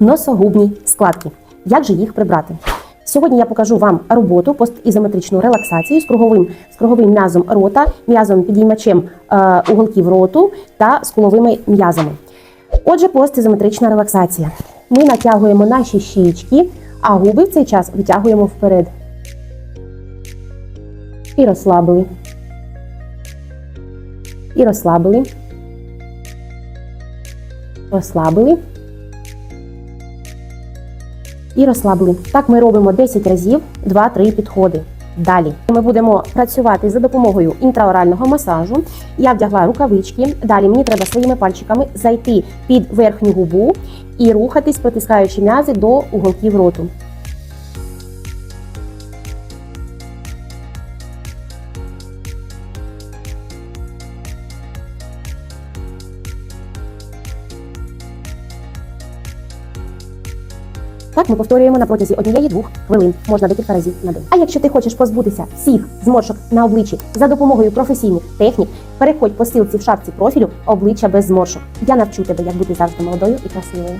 носогубні складки. Як же їх прибрати? Сьогодні я покажу вам роботу постізометричну релаксацію з круговим, з круговим м'язом рота, м'язом підіймачем е, уголків роту та скуловими м'язами. Отже, постізометрична релаксація. Ми натягуємо наші щічки, а губи в цей час витягуємо вперед. І розслабили. І розслабили. Розслабили. І розслаблені. Так ми робимо 10 разів, 2-3 підходи. Далі ми будемо працювати за допомогою інтраорального масажу. Я вдягла рукавички. Далі мені треба своїми пальчиками зайти під верхню губу і рухатись, притискаючи м'язи до уголків роту. Так ми повторюємо на протязі однієї-двох хвилин, можна декілька разів на день. А якщо ти хочеш позбутися всіх зморшок на обличчі за допомогою професійних технік, переходь по силці в шапці профілю обличчя без зморшок. Я навчу тебе, як бути завжди молодою і красивою.